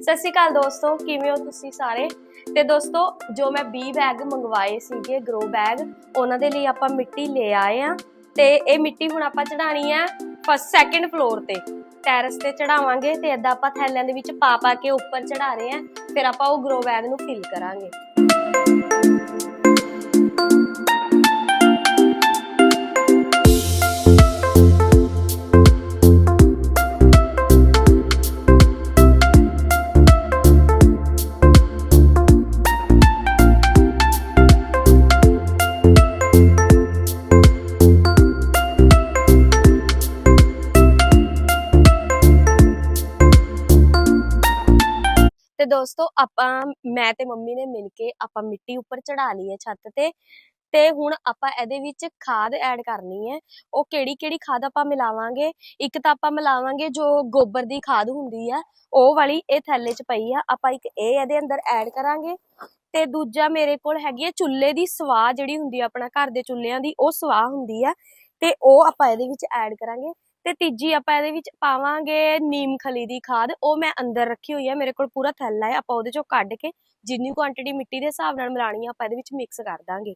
ਸਤਿ ਸ਼੍ਰੀ ਅਕਾਲ ਦੋਸਤੋ, ਕਿਵੇਂ ਹੋ ਤੁਸੀਂ ਸਾਰੇ? ਤੇ ਦੋਸਤੋ, ਜੋ ਮੈਂ 20 ਬੈਗ ਮੰਗਵਾਏ ਸੀਗੇ ਗਰੋ ਬੈਗ ਉਹਨਾਂ ਦੇ ਲਈ ਆਪਾਂ ਮਿੱਟੀ ਲੈ ਆਏ ਆ। ਤੇ ਇਹ ਮਿੱਟੀ ਹੁਣ ਆਪਾਂ ਚੜਾਣੀ ਆ ਫਸਟ ਸੈਕੰਡ ਫਲੋਰ ਤੇ। ਟੈਰਸ ਤੇ ਚੜਾਵਾਂਗੇ ਤੇ ਏਦਾਂ ਆਪਾਂ ਥੈਲਿਆਂ ਦੇ ਵਿੱਚ ਪਾ ਪਾ ਕੇ ਉੱਪਰ ਚੜਾ ਰਹੇ ਆ। ਫਿਰ ਆਪਾਂ ਉਹ ਗਰੋ ਬੈਗ ਨੂੰ ਫਿਲ ਕਰਾਂਗੇ। ਤੇ ਦੋਸਤੋ, ਆਪਾਂ, ਮੈਂ ਤੇ ਮੰਮੀ ਨੇ ਮਿਲ ਕੇ ਆਪਾਂ ਮਿੱਟੀ ਉੱਪਰ ਚੜਾ ਲਈ ਹੈ ਛੱਤ ਤੇ। ਤੇ ਹੁਣ ਆਪਾਂ ਇਹਦੇ ਵਿੱਚ ਖਾਦ ਐਡ ਕਰਨੀ ਹੈ। ਉਹ ਕਿਹੜੀ ਕਿਹੜੀ ਖਾਦ ਆਪਾਂ ਮਿਲਾਵਾਂਗੇ? ਇੱਕ ਤਾਂ ਆਪਾਂ ਮਿਲਾਵਾਂਗੇ ਜੋ ਗੋਬਰ ਦੀ ਖਾਦ ਹੁੰਦੀ ਆ, ਉਹ ਵਾਲੀ ਇਹ ਥੈਲੇ 'ਚ ਪਈ ਆ। ਆਪਾਂ ਇੱਕ ਇਹ ਇਹਦੇ ਅੰਦਰ ਐਡ ਕਰਾਂਗੇ। ਤੇ ਦੂਜਾ ਮੇਰੇ ਕੋਲ ਹੈਗੀ ਹੈ ਚੁੱਲ੍ਹੇ ਦੀ ਸਵਾਹ ਜਿਹੜੀ ਹੁੰਦੀ ਆ, ਆਪਣਾ ਘਰ ਦੇ ਚੁੱਲ੍ਹਿਆਂ ਦੀ, ਉਹ ਸਵਾਹ ਹੁੰਦੀ ਆ। ਤੇ ਉਹ ਆਪਾਂ ਇਹਦੇ ਵਿੱਚ ਐਡ ਕਰਾਂਗੇ। ਤੇ ਤੀਜੀ ਆਪਾਂ ਇਹਦੇ ਵਿੱਚ ਪਾਵਾਂਗੇ ਨੀਮ ਖਲੀ ਦੀ ਖਾਦ, ਉਹ ਮੈਂ ਅੰਦਰ ਰੱਖੀ ਹੋਈ ਹੈ ਮੇਰੇ ਕੋਲ ਪੂਰਾ ਥੈਲਾ ਹੈ, ਆਪਾਂ ਉਹਦੇ ਚੋਂ ਕੱਢ ਕੇ ਜਿੰਨੀ ਕੁਆਂਟੀਟੀ ਮਿੱਟੀ ਦੇ ਹਿਸਾਬ ਨਾਲ ਮਿਲਾਣੀ ਆ, ਆਪਾਂ ਇਹਦੇ ਵਿੱਚ ਮਿਕਸ ਕਰ ਦਾਂਗੇ।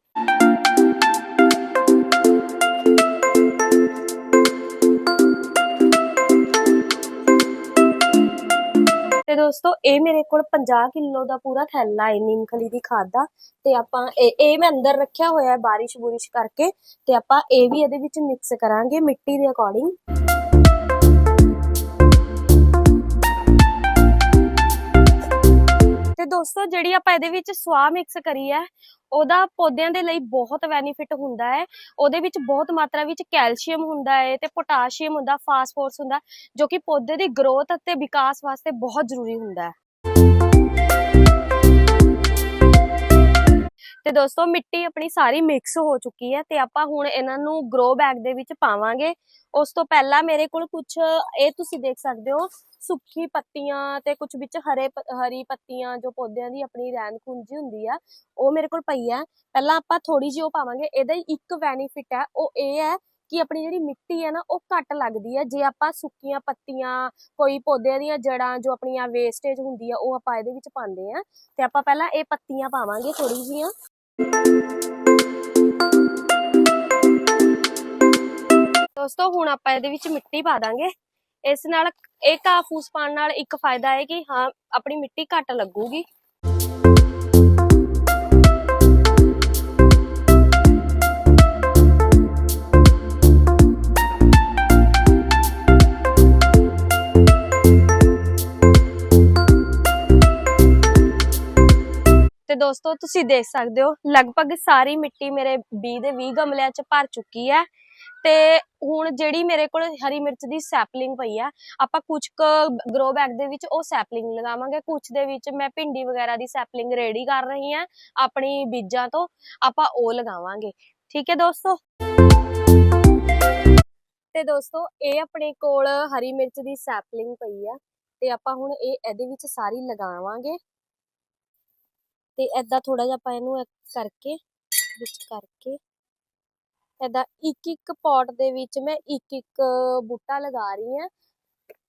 ਤੇ ਦੋਸਤੋ, ਇਹ ਮੇਰੇ ਕੋਲ 50 ਕਿਲੋ ਦਾ ਪੂਰਾ ਥੈਲਾ ਹੈ, ਨੀਮਖਲੀ ਦੀ ਖਾਦ ਦਾ। ਤੇ ਆਪਾਂ ਇਹ ਇਹ ਮੈਂ ਅੰਦਰ ਰੱਖਿਆ ਹੋਇਆ ਹੈ ਬਾਰਿਸ਼ ਬੁਰਿਸ਼ ਕਰਕੇ। ਤੇ ਆਪਾਂ ਇਹ ਵੀ ਇਹਦੇ ਵਿੱਚ ਮਿਕਸ ਕਰਾਂਗੇ ਮਿੱਟੀ ਦੇ ਅਕੋਰਡਿੰਗ ਦੋਸਤੋ, ਜਿਹੜੀ ਆਪਾਂ ਇਹਦੇ ਵਿੱਚ ਸਵਾਹ ਮਿਕਸ ਕਰੀ ਹੈ, ਉਹਦਾ ਪੌਦਿਆਂ ਦੇ ਲਈ ਬਹੁਤ ਬੈਨੀਫਿਟ ਹੁੰਦਾ ਹੈ। ਉਹਦੇ ਵਿੱਚ ਬਹੁਤ ਮਾਤਰਾ ਵਿੱਚ ਕੈਲਸ਼ੀਅਮ ਹੁੰਦਾ ਹੈ ਤੇ ਪੋਟਾਸ਼ੀਅਮ ਹੁੰਦਾ, ਫਾਸਫੋਰਸ ਹੁੰਦਾ, ਜੋ ਕਿ ਪੌਦੇ ਦੀ ਗਰੋਥ ਅਤੇ ਵਿਕਾਸ ਵਾਸਤੇ ਬਹੁਤ ਜ਼ਰੂਰੀ ਹੁੰਦਾ ਹੈ। ਤੇ ਦੋਸਤੋ ਮਿੱਟੀ ਆਪਣੀ ਸਾਰੀ ਮਿਕਸ ਹੋ ਚੁੱਕੀ ਹੈ ਤੇ ਆਪਾਂ ਹੁਣ ਇਹਨਾਂ ਨੂੰ ਗਰੋ ਬੈਗ ਦੇ ਵਿੱਚ ਪਾਵਾਂਗੇ। ਉਸ ਤੋਂ ਪਹਿਲਾਂ ਮੇਰੇ ਕੋਲ ਕੁਝ ਇਹ ਤੁਸੀਂ ਦੇਖ ਸਕਦੇ ਹੋ ਸੁੱਕੀ ਪੱਤੀਆਂ ਤੇ ਕੁਝ ਵਿੱਚ ਹਰੇ ਹਰੀ ਪੱਤੀਆਂ ਜੋ ਪੌਦਿਆਂ ਦੀ ਆਪਣੀ ਰੈਣ ਖੁੰਝੀ ਹੁੰਦੀ ਆ, ਉਹ ਮੇਰੇ ਕੋਲ ਪਈ ਆ ਪਹਿਲਾਂ ਆਪਾਂ ਥੋੜੀ ਜਿਹੀ ਉਹ ਪਾਵਾਂਗੇ, ਇਹਦਾ ਇੱਕ ਬੈਨੀਫਿਟ ਹੈ, ਉਹ ਇਹ ਹੈ ਕਿ ਆਪਣੀ ਜਿਹੜੀ ਮਿੱਟੀ ਹੈ ਨਾ, ਉਹ ਘੱਟ ਲੱਗਦੀ ਹੈ। ਜੇ ਆਪਾਂ ਸੁੱਕੀਆਂ ਪੱਤੀਆਂ, ਕੋਈ ਪੌਦਿਆਂ ਦੀਆਂ ਜੜਾਂ ਜੋ ਆਪਣੀਆਂ ਵੇਸਟੇਜ ਹੁੰਦੀ ਆ, ਉਹ ਆਪਾਂ ਇਹਦੇ ਵਿੱਚ ਪਾਉਂਦੇ ਆ। ਤੇ ਆਪਾਂ ਪਹਿਲਾਂ ਇਹ ਪੱਤੀਆਂ ਪਾਵਾਂਗੇ ਥੋੜੀ ਜਿਹੀਆਂ। ਦੋਸਤੋ, ਹੁਣ ਆਪਾਂ ਇਹਦੇ ਵਿੱਚ ਮਿੱਟੀ ਪਾ ਦਾਂਗੇ। ਇਸ ਨਾਲ ਇਹ ਘਾਹ ਫੂਸ ਪਾਉਣ ਨਾਲ ਇੱਕ ਫਾਇਦਾ ਹੈ ਕਿ ਹਾਂ, ਆਪਣੀ ਮਿੱਟੀ ਘੱਟ ਲੱਗੂਗੀ। ਦੋਸਤੋ, ਤੁਸੀਂ ਦੇਖ ਸਕਦੇ ਹੋ, ਲਗਭਗ ਸਾਰੀ ਮਿੱਟੀ ਮੇਰੇ 20 ਦੇ 20 ਗਮਲਿਆਂ 'ਚ ਭਰ ਚੁੱਕੀ ਹੈ। ਤੇ ਹੁਣ ਜਿਹੜੀ ਮੇਰੇ ਕੋਲ ਹਰੀ ਮਿਰਚ ਦੀ ਸੈਪਲਿੰਗ ਪਈ ਆ, ਆਪਾਂ ਕੁਝ ਗਰੋ ਬੈਗ ਦੇ ਵਿੱਚ ਉਹ ਸੈਪਲਿੰਗ ਲਗਾਵਾਂਗੇ। ਕੁਝ ਦੇ ਵਿੱਚ ਮੈਂ ਭਿੰਡੀ ਵਗੈਰਾ ਦੀ ਸੈਪਲਿੰਗ ਰੈਡੀ ਕਰ ਰਹੀ ਹਾਂ ਆਪਣੀ ਬੀਜਾਂ ਤੋਂ, ਆਪਾਂ ਉਹ ਲਗਾਵਾਂਗੇ। ਠੀਕ ਹੈ ਦੋਸਤੋ? ਤੇ ਦੋਸਤੋ, ਇਹ ਆਪਣੇ ਕੋਲ ਹਰੀ ਮਿਰਚ ਦੀ ਸੈਪਲਿੰਗ ਪਈ ਆ, ਤੇ ਆਪਾਂ ਹੁਣ ਇਹ ਇਹਦੇ ਵਿੱਚ ਸਾਰੀ ਲਗਾਵਾਂਗੇ। ਤੇ ਐਦਾਂ ਥੋੜਾ ਜਿਹਾ ਆਪਾਂ ਇਹਨੂੰ ਕਰਕੇ, ਵਿੱਚ ਕਰਕੇ ਐਦਾਂ ਇੱਕ ਇੱਕ ਪੌਟ ਦੇ ਵਿੱਚ ਮੈਂ ਇੱਕ ਇੱਕ ਬੂਟਾ ਲਗਾ ਰਹੀ ਹਾਂ।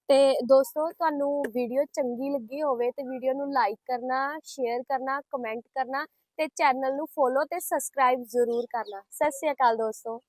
ਤੇ ਦੋਸਤੋ, ਤੁਹਾਨੂੰ ਵੀਡੀਓ ਚੰਗੀ ਲੱਗੀ ਹੋਵੇ ਤੇ ਵੀਡੀਓ ਨੂੰ ਲਾਈਕ ਕਰਨਾ ਸ਼ੇਅਰ ਕਰਨਾ ਕਮੈਂਟ ਕਰਨਾ ਤੇ ਚੈਨਲ ਨੂੰ ਫੋਲੋ ਤੇ ਸਬਸਕ੍ਰਾਈਬ ਜ਼ਰੂਰ ਕਰਨਾ। ਸਤਿ ਸ਼੍ਰੀ ਅਕਾਲ ਦੋਸਤੋ।